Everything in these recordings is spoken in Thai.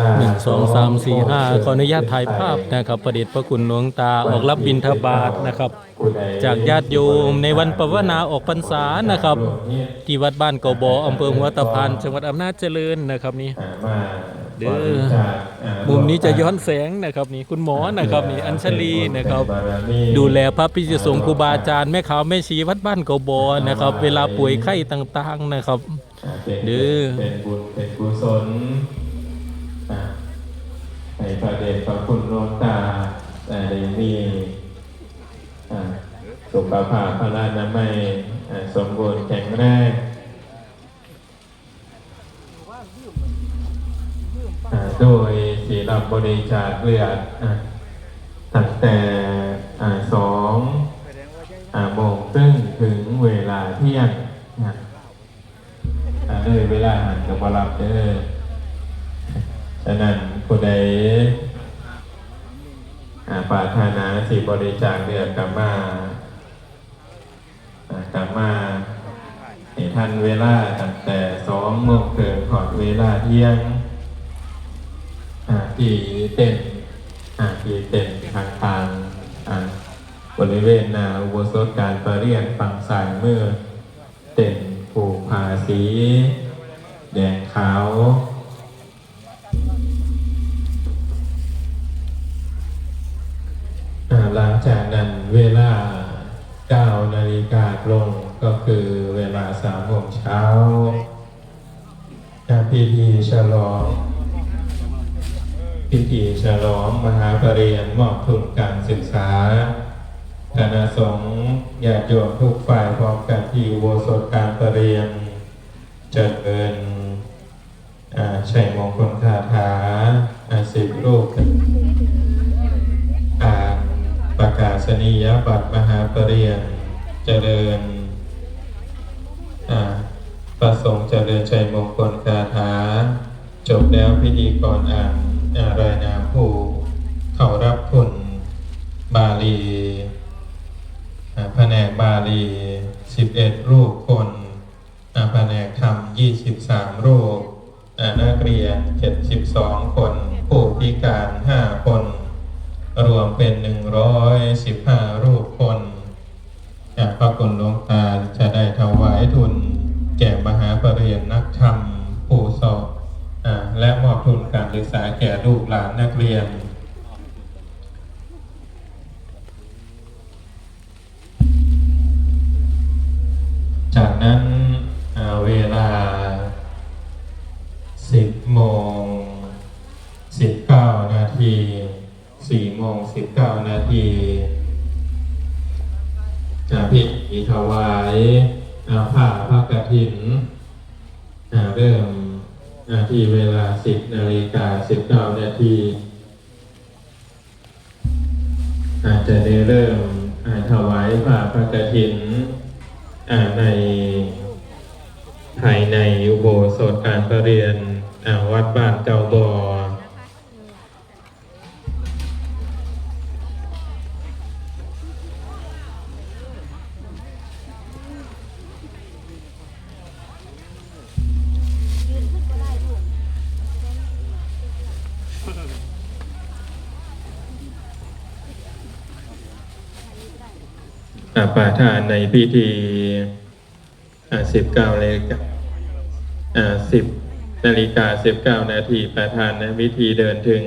ลาหนึ่งสองสามสี่ห้าขออนุญาตถ่ายภาพนะครับ ประเดชพระคุณหลวงตาออกรับบิณฑบาตนะครับ จากญาติโยมในวันปวนาออกพรรษานะครับ ที่วัดบ้านเกาบออำเภอหัวตะพานจังหวัดอำนาจเจริญนะครับนี่อ่ามาเด้อบริจาคอ่ามุมนี้จะย้อนแสงนะครับนี่คุณหมอนะครับนี่อัญชลีนะครับเป็บารมีดูแลพระพิจสงฆ์ครูบาอาจารย์แม่ขาวแม่ชีวัดบ้านเกาบอนะครับ เวลาป่วยไข้ต่างๆนะครับอ่าเป็นเด้อเป็นบุญเป็นกุศล ในพระเดชพระคุณหลวงตาแต่ได้มีอ่าสุขภาพพลานามัยอ่สมบูรณ์แข็งแรงอ่าโดยสีรับบริจาคเลือดอ่าตั้งแต่อ่าสองอ่าโมงครึ่งถึงเวลาเที่ยงอ่าเออเวลาหันกับบรับเด้อฉะนั้นผู้ใดอ่าปรารถ นาสิบริจาคเดือนกลับมาอ่ากลับมาให้ทันเวลาตั้งแต่สองโมงเกินขอดเวลาเที่ยงที่เต้นที่เต้นทางทางอ่าบริเวณนาอุโบสถการประเรียนฝั่งซ้ายเมื่อเต็นผูกผ้าสี แดงขาวอ่าหลัง จากนั้นเวลา9นาฬิกาตรงก็คือเวลา3โมงเช้าอ่พิธีฉลองพิธีฉลองมหาปริญญามอบทุนการศึกษาคณะสงฆ์ญาติโยมทุกฝ่ายพร้อมกันที่อุโบสถการประเรียนเจริญชัยมงคลคาถาอาสิบรูป นียบัตรมหาปริญญาเจริญประสงค์เจริญชัยมงคลคาถา จบแล้วพิธีกรอ่านรายนามผู้ เข้ารับทุนบาลีแผนกบาลี 11 รูป นั้นเวลา 10โมง19 นาที4โมง19 นาทีจะพิธีถวายาผ้าพระกฐินเริ่มอ่าทีเวลา 10 นาฬิกา 19 นาทีอาจจะได้เริ่มถวายผ้าพระกฐิน ในภายในอุโบสถการประเรียนวัดบ้านเก่าบออ่าประธานในพิธีอ่ สิบเก้านาฬิกาอ่าสิบนาฬิกาสิบเก้านาทีประธานในพิธีเดินถึง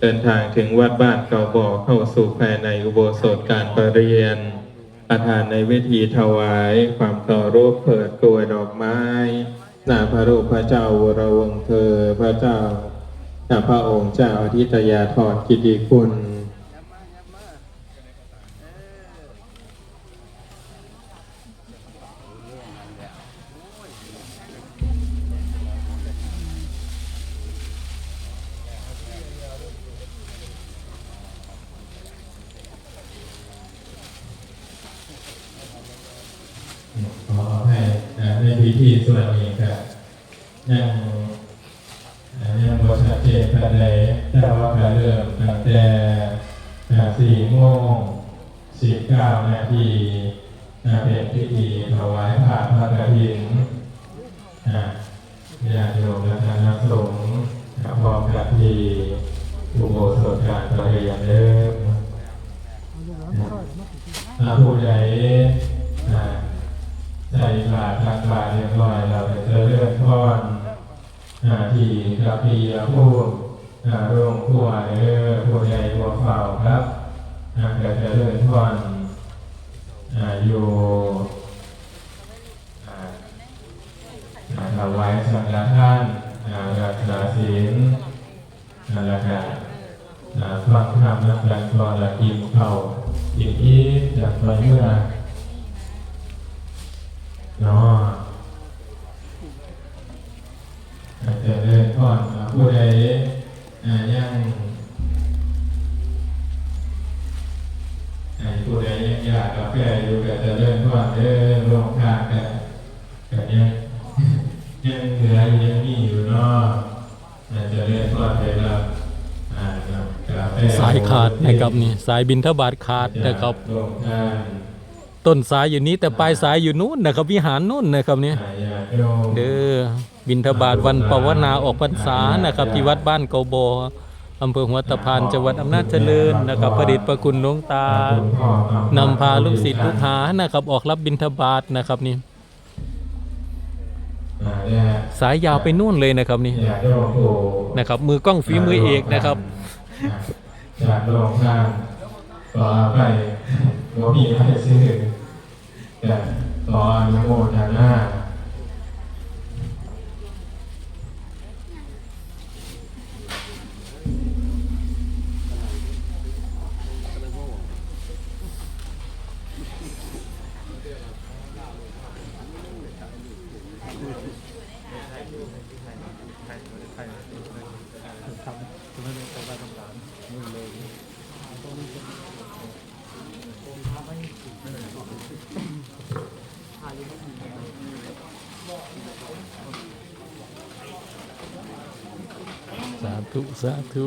เดินทางถึงวัดบ้านเก่าบ่อเข้าสู่ภายในอุโบสถการประเรียน ประธานในวิธีถวายความเคารพเปิดกลวยดอกไม้หน้าพระรูปพระเจ้าวรวงเธอพระเจ้าหน้าพระองค์เจ้าอาทิตยาธรกิติคุณ ที่ที่ส่วนนี้ก็ยังยังบ่ชัดเจนปานใดแต่ว่าการเริ่มตั้งแต่สี่โมงสิบเก้านาทีเป็นพิธีถวายผ้าพระกฐินญาติโยมและคณะสงฆ์พร้อมกับที่อุโบสถการประเรียนเริ่มผู้ใหญ่ ใจขาดทักายเรียบร้อยเราจะเลื่อนพรนาทีกระพียผู้นาร่วงผู้อเรือผู้ใหญ่ผู้เฝ้าครับนาจะเลื่อนพรนาอยู่เราไว้สำหรับท่านระกษาศีลนั่นแหละครับฟังธรรมนั่งแปงตัวและกินเผาอิ่อิ่จากไปเมื่อ เนาะอาจจะเดินก่อนอ่าผู้ใดอ่ายังอ่าผู้ใดยังอยากกาแฟอยู่ก็จะเดินก่อนเดินลงทางกันก็ยังยังเหลืออยู่ยังมีอยู่เนาะอาจจะเดินก่อนไปรับอ่ากาแฟสายขาดนะครับนี่สายบินทบาทขาดนะครับลงทาง ต้นสายอยู่นี้แต่ปลายสายอยู่นู้นนะครับวิหารนู้นนะครับเนี่ยเด้อบินทบาทวันปวนาออกพรรษานะครับ ที่วัดบ้านเกาบออำเภอหัวตะพานจังหวัดอำนาจเจริญนะครับประดิษฐ์ประคุณหลวงตานำพาลูกศิษย์ลูกหานะครับ ออกรับบินทบาทนะครับนี่สายยาวไปนู่นเลยนะครับนี้นะครับ มือกล้องฝีมือเอกนะครับ ต่อไปโมมีให้ซื้อแต่ต่ออนโมทนา ธุ สาธุ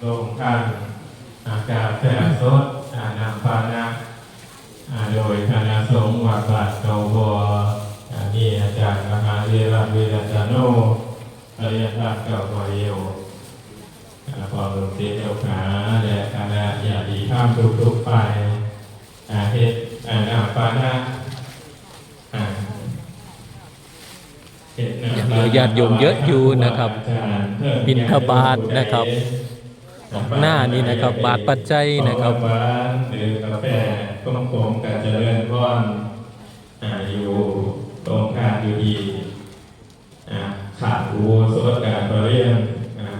โรงทานอากาศแสงสดอานาพานะโดยคณะสงฆ์วัดบาทเกาบัวอ่อาจารย์มหาวีระวีระจาโนปริยธาตุเก่าบัวเยวพอหลวงเตี้ยเจ้าขาและคณะญาติข้ามทุกๆไปอาเฮ็ดอ่านามพานะอ่าเฮ็ดนาม ยัง เหปลือญาติโยมเยอะอยู่นะครับ บิณฑบาตนะครับ หน้านี่นะครับบาทปัจจัยนะครับหวานหรือกาแฟต้มโขงการเจริญพรอ่าอยู่ตรงกลางอยู่ดีอ่าขาดอุโบสถการประเรียนอ่า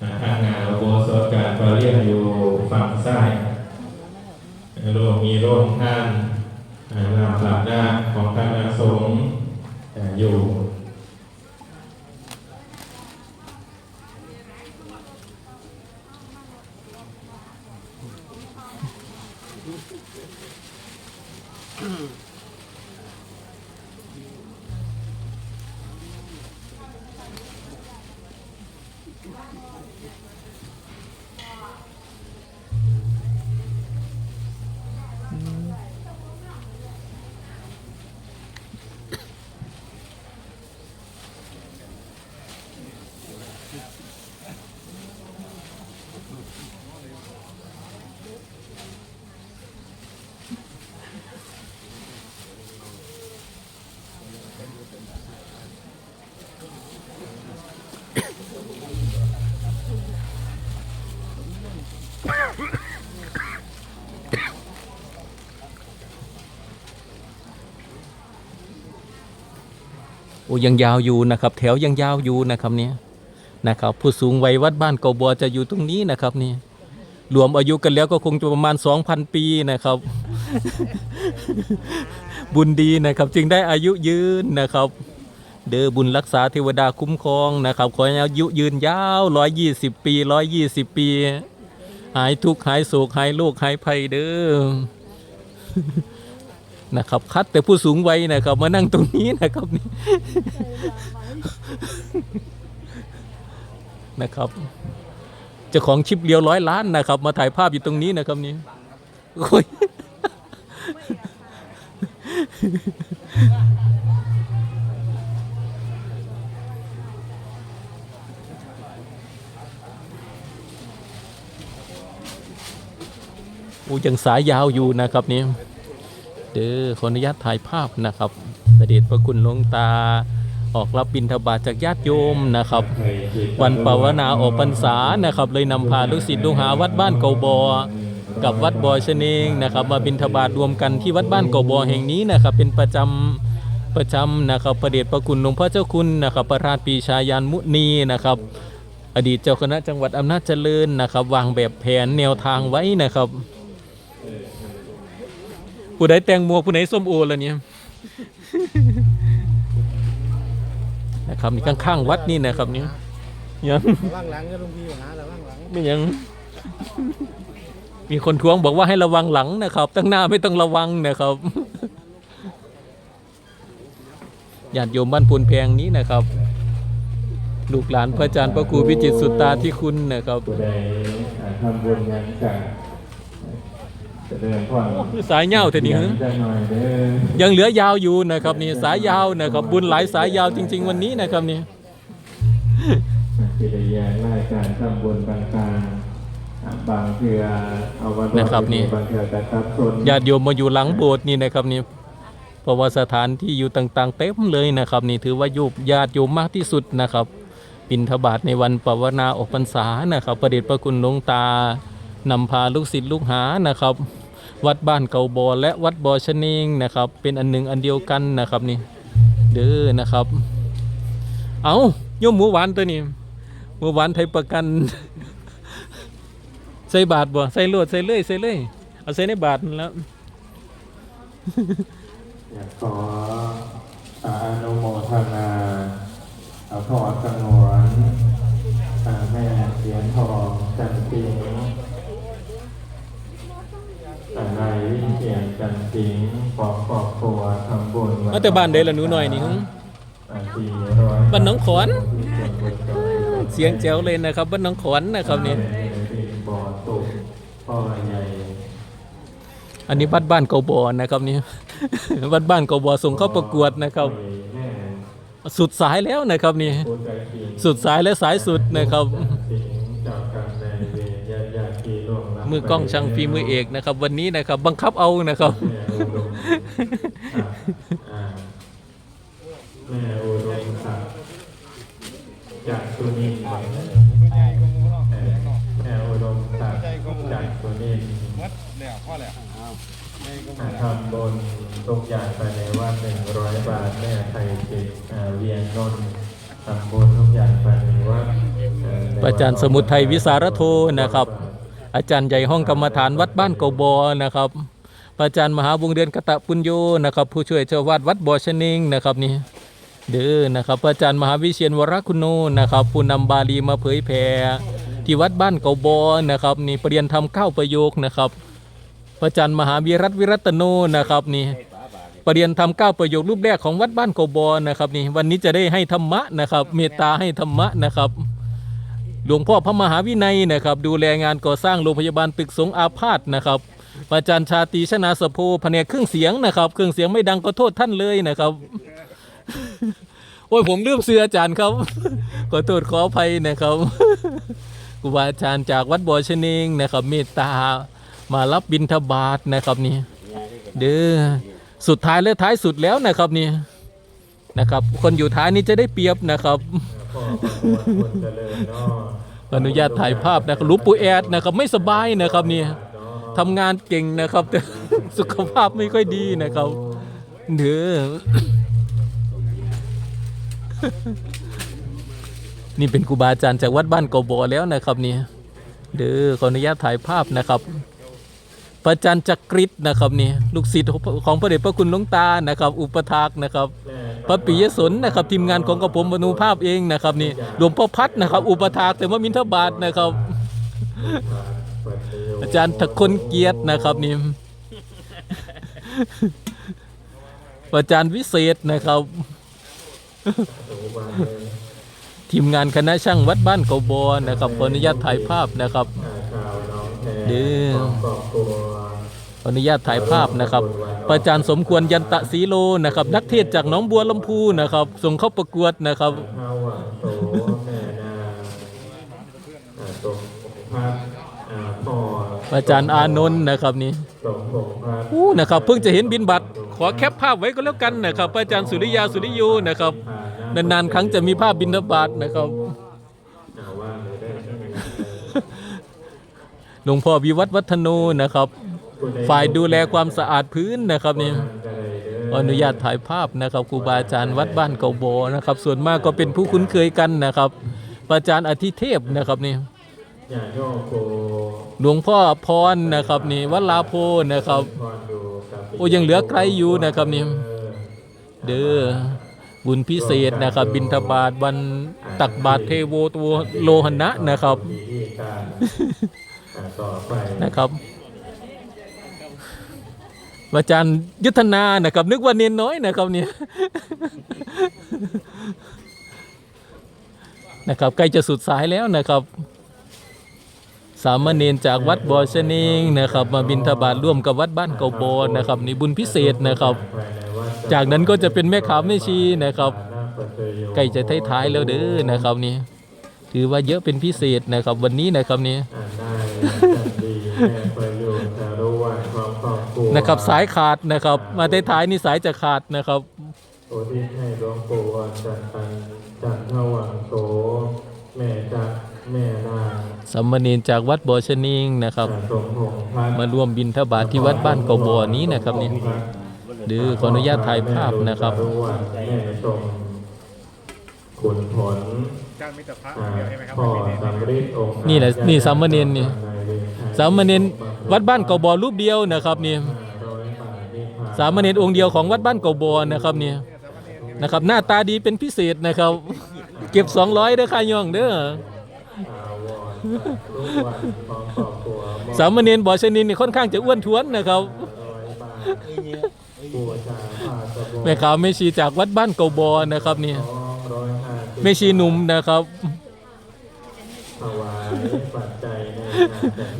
อ่าทางงานอุโบสถการประเรียนอยู่ฝั่งซ้ายโรงมีโรงท่านอ่าหลับหน้าของคณะสงฆ์อ่อยู่ Mm-hmm. ยังยาวอยู่นะครับ แถวยังยาวอยู่นะครับเนี่ยนะครับ ผู้สูงวัยวัดบ้านเกาบัวจะอยู่ตรงนี้นะครับนี่รวมอายุกันแล้วก็คงจะประมาณ 2,000 ปีนะครับ บุญดีนะครับ จึงได้อายุยืนนะครับ เดอบุญรักษาเทวดาคุ้มครองนะครับ ขอให้อายุยืนยาว 120 ปี 120 ปี หายทุกข์หายโศกหายโรคหายภัยเด้อ นะครับ คัดแต่ผู้สูงวัยนะครับ มานั่งตรงนี้นะครับนี่นะครับเจ้าของชิปเลียวร้อยล้านนะครับ มาถ่ายภาพอยู่ตรงนี้นะครับนี่โอ้ยโอ้อ้ยังสายยาวอยู่นะครับนี่ เด้อขออนุญาตถ่ายภาพนะครับเสด็จพระคุณหลวงตาออกรับบิณฑบาตจากญาติโยมนะครับ วันปวนาออกพรรษานะครับ เลยนำพาลูกศิษย์ลูกหาวัดบ้านเกาบอกับวัดบอยชเนงนะครับมาบิณฑบาตรวมกันที่วัดบ้านเกาบอแห่งนี้นะครับ เป็นประจำประจำนะครับประเดชพระคุณหลวงพ่อเจ้าคุณนะครับประราชปีชายานมุนีนะครับ อดีตเจ้าคณะจังหวัดอำนาจเจริญนะครับ วางแบบแผนแนวทางไว้นะครับ ผู้ใดแตงโมผู้ใดส้มโอแล้วเนี่ยนะครับนี่ข้างๆวัดนี่นะครับนี่ยังระวังหลังก็ลุงพี่หาระวังหลังไม่ยัง มีคนท้วงบอกว่าให้ระวังหลังนะครับ ตั้งหน้าไม่ต้องระวังนะครับญาติโยมบ้านพูนแพงนี้นะครับ ลูกหลานพระอาจารย์พระครูพิจิตรสุตตาที่คุณนะครับผู้ใดอ่าทำบุญยังจะเจะเดินพรสายเหย้าแต่นี่ยัฮะงจะหน่อยเด้อยังเหลือยาวอยู่นะครับนี่สายยาวนะครับบุญหลายสายยาวจริง ๆ วันนี้นะครับนี่กิริยารายการทำบุญต่างๆอ่าบางเทือเอาวันนะครับนี่บางเทือกระทับชนญาติโยมมาอยู่หลังโบสถ์นี่นะครับนี่เพราะว่าสถานที่อยู่ต่างๆ เต็มเลยนะครับ นี่ถือว่ายุบญาติโยมมากที่สุดนะครับบิณฑบาตในวันปวนาออกพรรษานะครับ ประเดชพระคุณหลวงตานำพาลูกศิษย์ลูกหานะครับ วัดบ้านเกาบอและวัดบอชะเนงนะครับ เป็นอันหนึ่งอันเดียวกันนะครับนี่เด้อนะครับ เอาโยมหมูหวานตัวนี้หมูหวานไทยประกัน ใส่บาทบ่ใส่โลดใส่เลยใส่เลยเอาใส่ในบาทแล้วขออาอนุโมทนาเอาพรสงวนแม่เสียนทองจันทิง อ่านายวิ่งเขียนจันทิงขอครอบครัวทำบุญวัเอาแต่บ้านใดล่ะหนูหน่อยนี่หึอ่าสี่ร้อยบ้านหนองขอน เสียงแจ๋วเลยนะครับบ้านหน้องขอนนะครับนี่บ่อตุกพ่อใหญ่อันนี้วัดบ้านเกาบอนะครับนี่ วัดบ้านเกาบอส่งเข้าประกวดนะครับ แม่สุดสายแล้วนะครับนี่ ผู้ใจจริงสุดสายและสายสุดนะครับสิงจากการในเวรญาติญาติพี่ล่วงลับ มือกล้องช่างฝีมือเอกนะครับ วันนี้นะครับบังคับเอานะครับแม่อุดมอ่าแม่อุดมศักดิ์จากสุนินทร์เอ่อแม่อุดมศักดิ์จากสุนินทร์มัดแล้วพ่อแล้วอ่าทำบนทุกอย่างภายในวัดหนึ่งร้อยบาทแม่ไทยจิตอ่าเวียนนนท์ทำบุญทุกอย่างภายในวัดเอ่อในพระอาจารย์สมุทรไทยวิสารโทนะครับ อาจารย์ใหญ่ห้องกรรมฐานวัดบ้านเกาบอนะครับพระอาจารย์มหาวงเดือนกตะปุญโยนะครับผู้ช่วยเจ้าวาดวัดบ่อชะนิงนะครับนี่เด้อนะครับพระอาจารย์มหาวิเชียนวรคุณโนนะครับผู้นำบาลีมาเผยแผ่ที่วัดบ้านเกาบอนะครับนี่ปรริยนธรรมเก้าประโยคนะครับพระอาจารย์มหาวิรัตวิรัตโนนะครับนี่ปรริยนธรรมเก้าประโยครูปแรกของวัดบ้านเกาบอนะครับนี่วันนี้จะได้ให้ธรรมะนะครับ เมตตาให้ธรรมะนะครับ หลวงพ่อพระมหาวินัยนะครับดูแลงานก่อสร้างโรงพยาบาลตึกสงอาพาธนะครับอาจารย์ชาตรีชนาสโพแผนกเครื่องเสียงนะครับ เครื่องเสียงไม่ดังก็โทษท่านเลยนะครับ โอ้ยผมลืมเสื้ออาจารย์ครับ ขอโทษขออภัยนะครับครูบาอาจารย์จากวัดบ่อชะเนงนะครับ เมตตามารับบิณฑบาตนะครับนี่เด้อสุดท้ายและท้ายสุดแล้วนะครับนี่นะครับ คนอยู่ท้ายนี้จะได้เปรียบนะครับ อประมวลคนเจริญเนาะขออนุญาตถ่ายภาพนะครับหลูกปู่แอดนะครับไม่สบายนะครับนี่ทำงานเก่งนะครับ แต่สุขภาพไม่ค่อยดีนะครับเด้อนี่เป็นครูบาอาจารย์จากวัดบ้านกบอแล้วนะครับนี่เด้อขออนุญาตถ่ายภาพนะครับ พระอาจารย์จักริดนะครับนี่ลูกศิษย์ของพระเดชพระคุณหลวงตานะครับ อุปถากนะครับ พระปิยสนนะครับทีมงานของกระผมมนูภาพเองนะครับนี่หลวงพ่อพัดนะครับ อุปถากแต่ว่ามินทบาทนะครับ อาจารย์ทคนเกียรตินะครับนี่อาจารย์วิเศษนะครับ ทีมงานคณะช่างวัดบ้านเขาบอนะครับขออนุญาตถ่ายภาพนะครับเด้อข อนุญาตถ่ายภาพนะครับประอาจารย์สมควรยันตะศีโลนะครับนักเทศจากหนองบัวลำพูนะครับส่งเข้าประกวดนะครับภาวะโตแม่นาอ่าตกพัดอ่าพ่ออาจารย์อานนท์นะครับนี่สมพงษ์พัฒน์อู้นะครับเพิ่งจะเห็นบินบัตรขอแคปภาพไว้ก็แล้วกันนะครับอาจารย์สุริยาสุริยูนะครับนานๆครั้งจะมีภาพบินบาตนะครับหลวงพ่อวิวัฒน์วัฒโนนะครับ ฝ่ายดูแลความสะอาดพื้นนะครับนี่ขออนุญาตถ่ายภาพนะครับครูบาอาจารย์วัดบ้านเกาโบนะครับ ส่วนมากก็เป็นผู้คุ้นเคยกันนะครับอาจารย์อธิเทพนะครับนี่อย่าโยกโกหลวงพ่อพรนะครับนี่วัดลาโพนะครับพรดูกับโอ้ยังเหลือไกลอยู่นะครับนี่เด้อบุญพิเศษนะครับ บินทบาทวันตักบาทเทโวตัวโลหณะนะครับวิธีการอ่าต่อไปนะครับ อาจารย์ยุทธนานะครับนึกว่าเนียนน้อยนะครับเนี่ยนะครับใกล้จะสุดสายแล้วนะครับ สามเณรจากวัดบอชนิงนะครับ มาบินทบาทร่วมกับวัดบ้านเกาโบนนะครับนี่บุญพิเศษนะครับ จากนั้นก็จะเป็นแม่ขาวแม่ชีนะครับใกล้จะท้ายๆแล้วเด้อนะครับนี่ถือว่าเยอะเป็นพิเศษนะครับ วันนี้นะครับนี่ นได้จันดีแม่ประโยชน์จารุวันความครอบครัวนะครับสายขาดนะครับ มาท้ายๆนี่สายจะขาดนะครับโอทิศให้หลวงปู่วันจันทันจันทวังโสแม่จักแม่นางสามเณรจากวัดบ่อชะนิงนะครับสมพงษ์พัฒน์มาร่วมบินทบาทที่วัดบ้านเกาบ่อนี้นะครับนี่ดือขออนุญาตถ่ายภาพนะครับแม่วันแม่ชมขุนผลจ้างมิตรพระอ่าเดียวใช่ไหมครับพ่อไม่มีสำริดองค์นี่แหละนี่สามเณรนี่ สามเณรวัดบ้านเกาบ่อรูปเดียวนะครับนี่สามเณรองค์เดียวของวัดบ้านเกาบ่อนะครับนี่นะครับ หน้าตาดีเป็นพิเศษนะครับ เก็บ200เด้อค่าย่องเด้อสามเณรบ่อชะนินนี่ค่อนข้างจะอ้วนท้วนนะครับแม่ขาวแม่ชีจากวัดบ้านเกาบอนะครับนี่แม่ชีหนุ่มนะครับ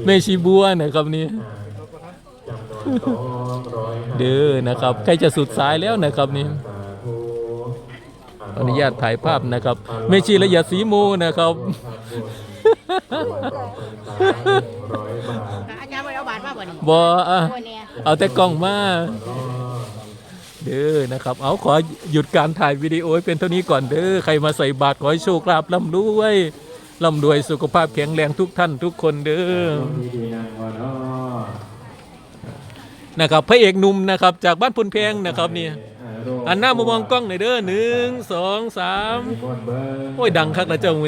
แม่ชีบัวนะครับนี่จำนวนสองร้อยห้าเด้อนะครับใกล้จะสุดสายแล้วนะครับนี่สาธุขออนุญาตถ่ายภาพนะครับแม่ชีละเอียดสีมูนะครับร้อยบาทอาจารย์ไปเอาบาทมาบ่นี่บออะโอ้เนี่ยเอาแต่กล้องมาเด้อนะครับ เอาขอหยุดการถ่ายวิดีโอไว้เป็นเท่านี้ก่อนเด้อ ใครมาใส่บาตรขอให้โชคลาภร่ำรวย ร่ำรวยสุขภาพแข็งแรงทุกท่านทุกคนเด้อดีดีนางวอนอ้อนะครับพระเอกหนุ่มนะครับจากบ้านพุนแพงนะครับนี่อันหน้ามามองกล้องหน่อยเด้อหนึ่งสองสามบนเบิ้งโอ้ยดังคักนะเจ้ามือนี้